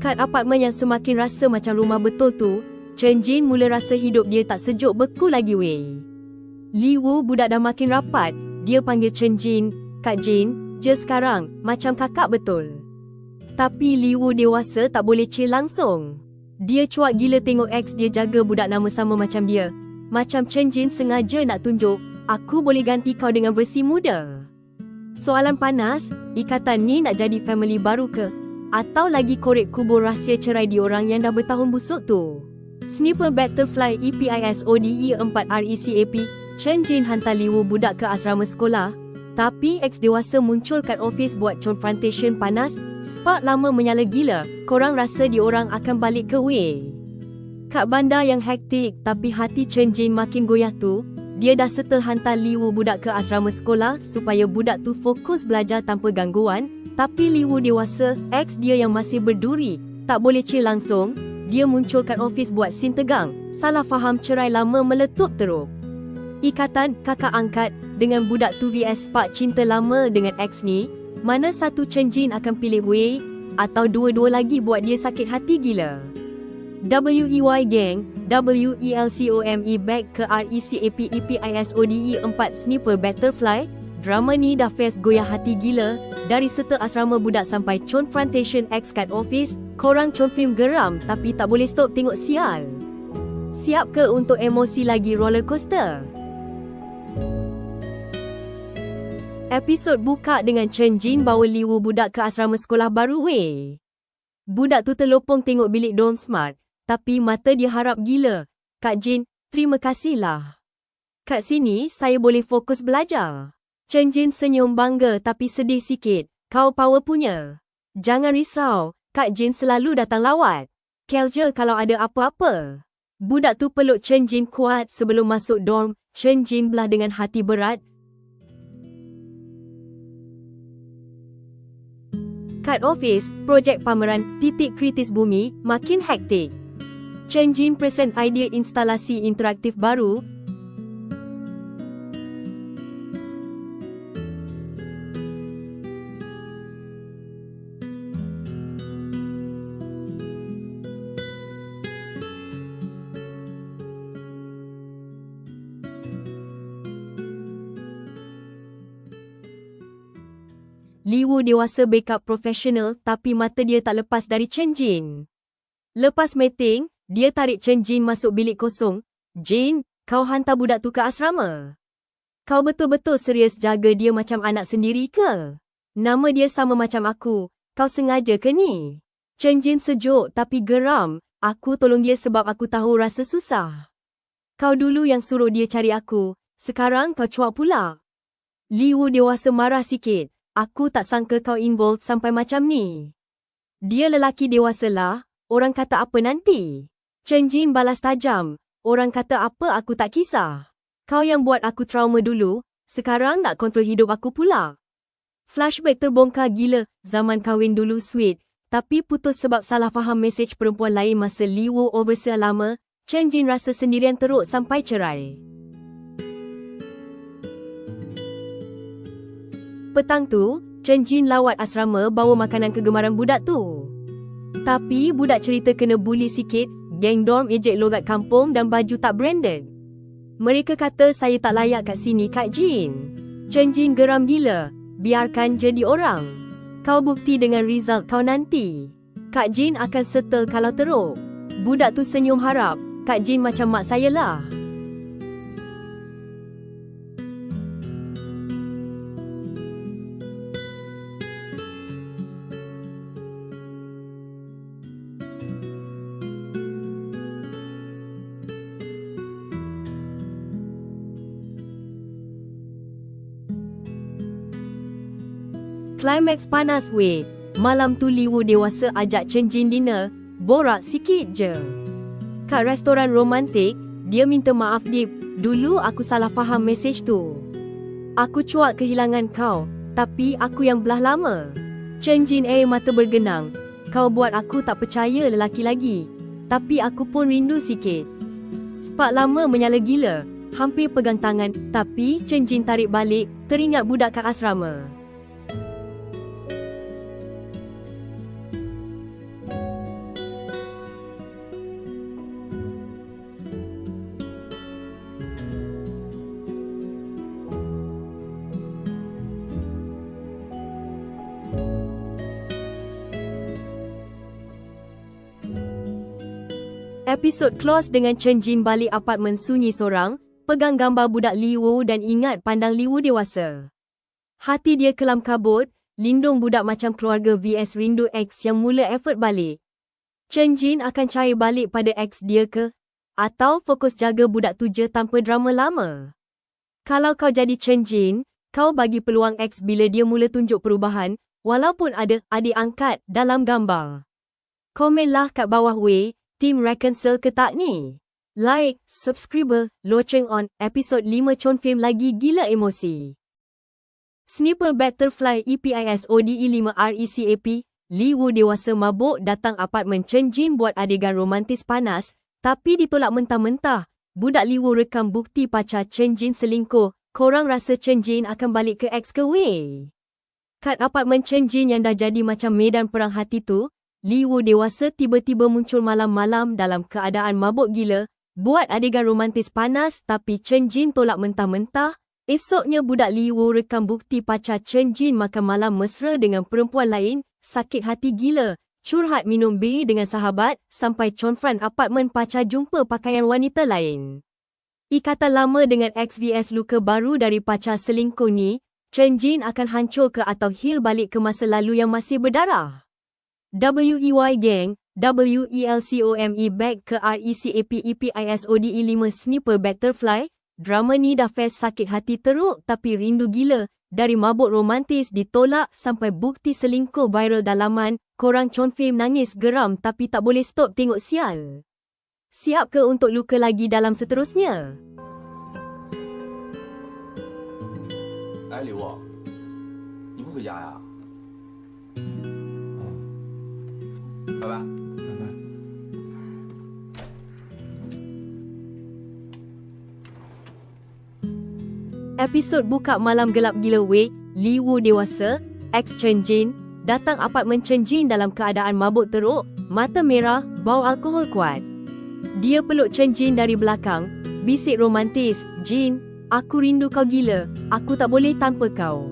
Kat apartmen yang semakin rasa macam rumah betul tu, Chen Jin mula rasa hidup dia tak sejuk beku lagi weh. Li Wu budak dah makin rapat, dia panggil Chen Jin, Kak Jin, je sekarang, macam kakak betul. Tapi Li Wu dewasa tak boleh chill langsung. Dia cuak gila tengok ex dia jaga budak nama sama macam dia. Macam Chen Jin sengaja nak tunjuk, aku boleh ganti kau dengan versi muda. Soalan panas, ikatan ni nak jadi family baru ke? Atau lagi korek kubur rahsia cerai di orang yang dah bertahun busuk tu? Sniper Butterfly EPISODE 4 RECAP Chen Jin hantar Liwu budak ke asrama sekolah. Tapi ex dewasa muncul kat office buat confrontation panas Spark lama menyala gila. Korang rasa diorang akan balik ke Wei Kat bandar yang hektik tapi hati Chen Jin makin goyah tu Dia dah settle hantar Liwu budak ke asrama sekolah Supaya budak tu fokus belajar tanpa gangguan tapi Liwu dewasa, ex dia yang masih berduri, tak boleh chill langsung, dia muncul kat office buat sin tegang, salah faham cerai lama meletup teruk. Ikatan kakak angkat dengan budak tu vs pak cinta lama dengan ex ni, mana satu Chen Jin akan pilih Wei atau dua-dua lagi buat dia sakit hati gila. WEY Gang, WELCOME back ke RECAP EPISODE 4 Sniper Butterfly, drama ni dah fest goyah hati gila, dari serta asrama budak sampai confrontation X kat office, korang film geram tapi tak boleh stop tengok sial. Siap ke untuk emosi lagi roller coaster? Episod buka dengan Chen Jin bawa Liwu budak ke asrama sekolah baru weh. Budak tu terlopong tengok bilik dorm smart, tapi mata dia harap gila. Kak Jin, terima kasihlah. Kat sini, saya boleh fokus belajar. Chen Jin senyum bangga tapi sedih sikit. Kau power punya. Jangan risau, Kak Jin selalu datang lawat. Kel je kalau ada apa-apa. Budak tu peluk Chen Jin kuat sebelum masuk dorm. Chen Jin belah dengan hati berat. Kat office, projek pameran Titik Kritis Bumi makin hektik. Chen Jin present idea instalasi interaktif baru Liwu dewasa backup profesional tapi mata dia tak lepas dari Chen Jin. Lepas meeting, dia tarik Chen Jin masuk bilik kosong. Jin, kau hantar budak tu ke asrama. Kau betul-betul serius jaga dia macam anak sendiri ke? Nama dia sama macam aku. Kau sengaja ke ni? Chen Jin sejuk tapi geram. Aku tolong dia sebab aku tahu rasa susah. Kau dulu yang suruh dia cari aku. Sekarang kau cuak pula. Liwu dewasa marah sikit. Aku tak sangka kau involved sampai macam ni. Dia lelaki dewasa lah, orang kata apa nanti? Chen Jin balas tajam, orang kata apa aku tak kisah. Kau yang buat aku trauma dulu, sekarang nak kontrol hidup aku pula. Flashback terbongkar gila, zaman kahwin dulu sweet, tapi putus sebab salah faham mesej perempuan lain masa Liwu overseer lama, Chen Jin rasa sendirian teruk sampai cerai. Petang tu, Chen Jin lawat asrama bawa makanan kegemaran budak tu. Tapi budak cerita kena bully sikit, geng dorm ejek logat kampung dan baju tak branded. Mereka kata saya tak layak kat sini Kak Jin. Chen Jin geram gila, biarkan jadi orang. Kau bukti dengan result kau nanti. Kak Jin akan settle kalau teruk. Budak tu senyum harap, Kak Jin macam mak saya lah. Climax panas weh. Malam tu Liwu dewasa ajak Chen Jin dinner, borak sikit je. Kat restoran romantik, dia minta maaf Dip. Dulu aku salah faham mesej tu. Aku cuak kehilangan kau, tapi aku yang belah lama. Chen Jin air mata bergenang. Kau buat aku tak percaya lelaki lagi. Tapi aku pun rindu sikit. Spark lama menyala gila. Hampir pegang tangan, tapi Chen Jin tarik balik, teringat budak kat asrama. Episod close dengan Chen Jin balik apartmen sunyi sorang, pegang gambar budak Li Wu dan ingat pandang Li Wu dewasa. Hati dia kelam kabut, lindung budak macam keluarga VS rindu X yang mula effort balik. Chen Jin akan cair balik pada X dia ke? Atau fokus jaga budak tu je tanpa drama lama? Kalau kau jadi Chen Jin, kau bagi peluang X bila dia mula tunjuk perubahan, walaupun ada adik angkat dalam gambar. Komenlah kat bawah weh, team reconcile ke tak ni? Like, subscribe, loceng on, episod 5 Chon Film lagi gila emosi. Sniper Butterfly EPISODE 5 RECAP, Li Wu dewasa mabuk datang apartmen Chen Jin buat adegan romantis panas, tapi ditolak mentah-mentah. Budak Li Wu rekam bukti pacar Chen Jin selingkuh, korang rasa Chen Jin akan balik ke ex ke weh? Kat apartmen Chen Jin yang dah jadi macam medan perang hati tu, Li Wu dewasa tiba-tiba muncul malam-malam dalam keadaan mabuk gila, Buat adegan romantis panas tapi Chen Jin tolak mentah-mentah. Esoknya budak Li Wu rekam bukti pacar Chen Jin makan malam mesra dengan perempuan lain, sakit hati gila. Curhat minum bir dengan sahabat sampai confront apartmen pacar jumpa pakaian wanita lain. Ikatan lama dengan XVS luka baru dari pacar selingkuh ni, Chen Jin akan hancur ke atau heal balik ke masa lalu yang masih berdarah. WEY Gang, WELCOME E back ke RECAP EPISODE 5 Sniper Butterfly, drama ni dah fest sakit hati teruk tapi rindu gila. Dari mabuk romantis ditolak sampai bukti selingkuh viral dalaman, korang confirm nangis geram tapi tak boleh stop tengok sial. Siap ke untuk luka lagi dalam seterusnya? 哎，李沃，你不回家呀？ 拜拜。Episod buka malam gelap gila Wei, Li Wu dewasa, ex Chen Jin, datang apartmen Chen Jin dalam keadaan mabuk teruk, mata merah, bau alkohol kuat. Dia peluk Chen Jin dari belakang, bisik romantis, Jin, aku rindu kau gila, aku tak boleh tanpa kau.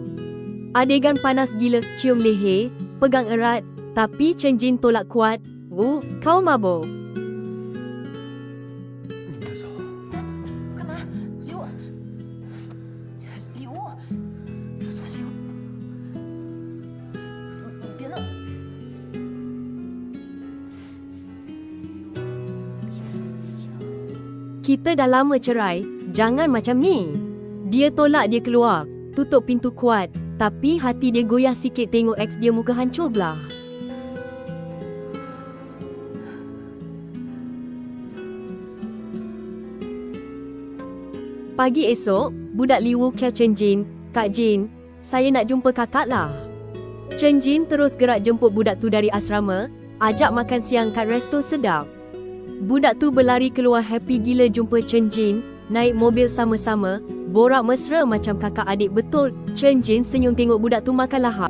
Adegan panas gila, cium leher, pegang erat, tapi Chen Jin tolak kuat, Wu, kau mabuk. Kita dah lama cerai, jangan macam ni. Dia tolak dia keluar, tutup pintu kuat, tapi hati dia goyah sikit tengok ex dia muka hancur belah. Pagi esok, budak Li Wu Kel Chen Jin, Kak Jin, saya nak jumpa kakak lah. Chen Jin terus gerak jemput budak tu dari asrama, ajak makan siang kat resto sedap. Budak tu berlari keluar happy gila jumpa Chen Jin, naik mobil sama-sama, borak mesra macam kakak adik betul. Chen Jin senyum tengok budak tu makan lahap.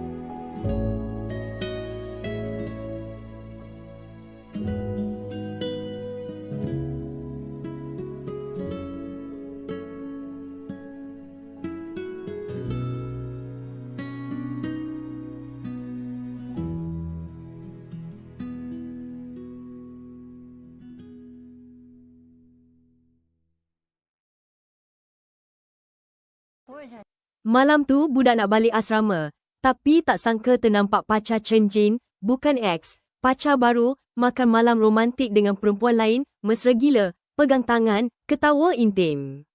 Malam tu budak nak balik asrama, tapi tak sangka ternampak pacar Chen Jin, bukan ex, pacar baru, makan malam romantik dengan perempuan lain, mesra gila, pegang tangan, ketawa intim.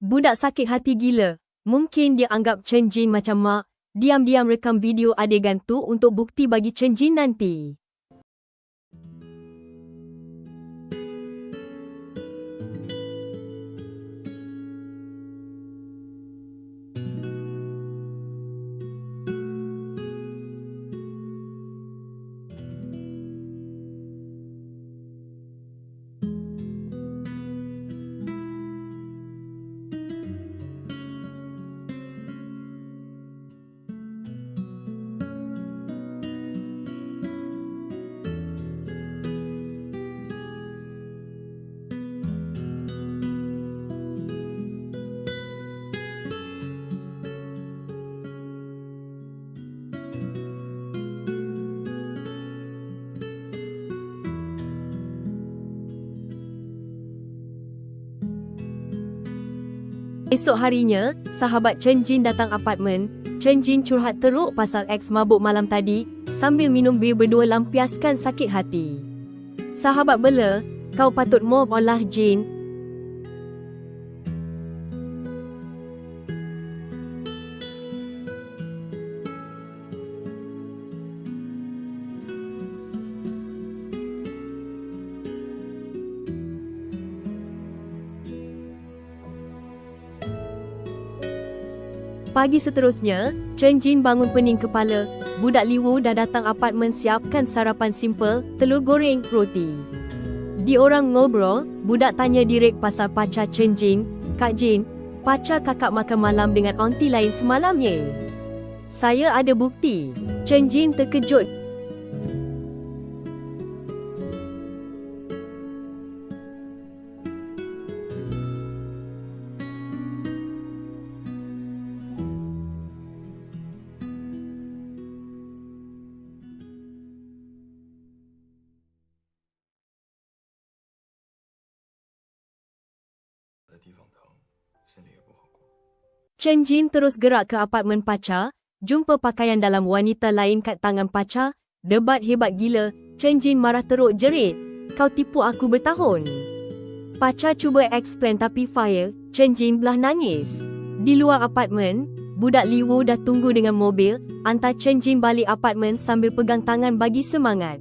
Budak sakit hati gila, mungkin dia anggap Chen Jin macam mak, diam-diam rekam video adegan tu untuk bukti bagi Chen Jin nanti. Esok harinya, sahabat Chen Jin datang apartmen. Chen Jin curhat teruk pasal ex mabuk malam tadi sambil minum bir berdua lampiaskan sakit hati. Sahabat bela, kau patut move on lah Jin. Pagi seterusnya, Chen Jin bangun pening kepala. Budak Liwu dah datang apartmen siapkan sarapan simple, telur goreng, roti. Di orang ngobrol, budak tanya direk pasal pacar Chen Jin. Kak Jin, pacar kakak makan malam dengan onti lain semalam ye. Saya ada bukti. Chen Jin terkejut Chen Jin terus gerak ke apartmen pacar, jumpa pakaian dalam wanita lain kat tangan pacar, debat hebat gila, Chen Jin marah teruk jerit, kau tipu aku bertahun. Pacar cuba explain tapi file, Chen Jin belah nangis. Di luar apartmen, budak Li Wu dah tunggu dengan mobil, hantar Chen Jin balik apartmen sambil pegang tangan bagi semangat.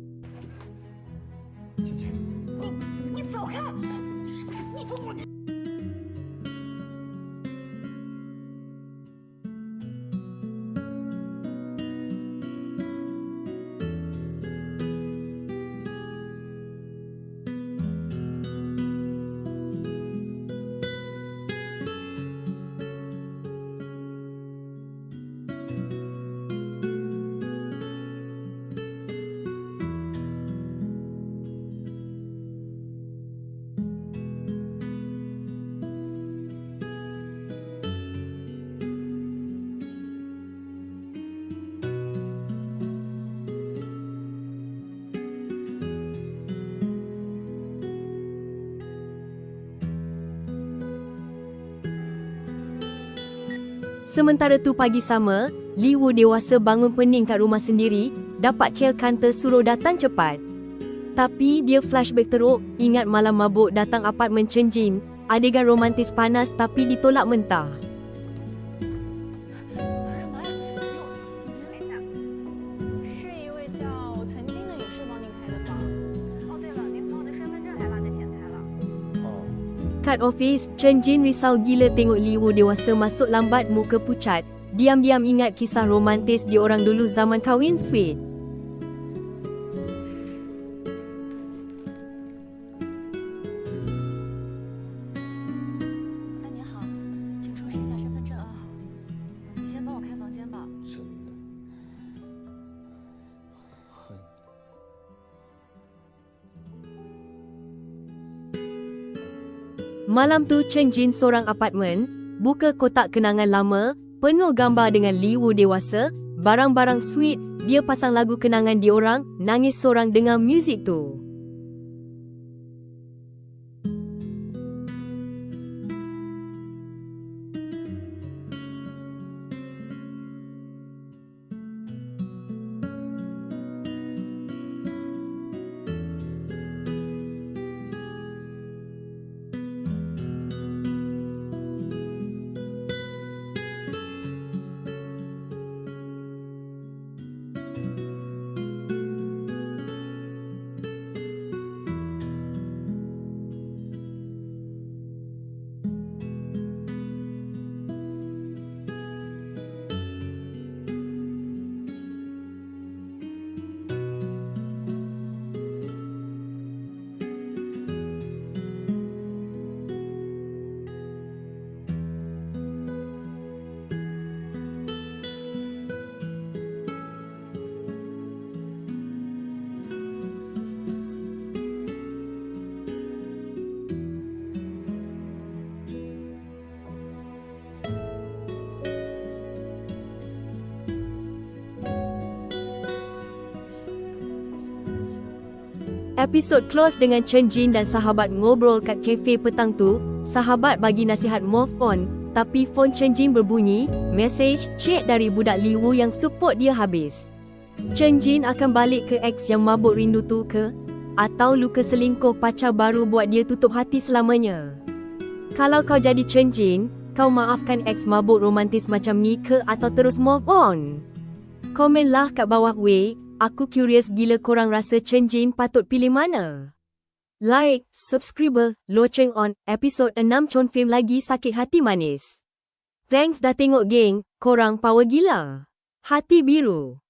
Sementara tu pagi sama, Li Wu dewasa bangun pening kat rumah sendiri, dapat Kel Kanter suruh datang cepat. Tapi dia flashback teruk, ingat malam mabuk datang apartmen Chen Jin, adegan romantis panas tapi ditolak mentah. Kat office, Chen Jin risau gila tengok Li Wu dewasa masuk lambat muka pucat. Diam-diam ingat kisah romantis di orang dulu zaman kahwin sweet. 哎，Malam tu Chen Jin seorang apartmen, buka kotak kenangan lama, penuh gambar dengan Li Wu dewasa, barang-barang sweet, dia pasang lagu kenangan diorang, nangis seorang dengan muzik tu. Episod close dengan Chen Jin dan sahabat ngobrol kat kafe petang tu, sahabat bagi nasihat move on, Tapi phone Chen Jin berbunyi, message chat dari budak Li Wu yang support dia habis. Chen Jin akan balik ke ex yang mabuk rindu tu ke? Atau luka selingkuh pacar baru buat dia tutup hati selamanya? Kalau kau jadi Chen Jin, kau maafkan ex mabuk romantis macam ni ke atau terus move on? Komenlah kat bawah weh, aku curious gila korang rasa Chen Jin patut pilih mana? Like, subscribe, loceng on, episod 6 Chon Film lagi sakit hati manis. Thanks dah tengok geng, korang power gila. Hati biru.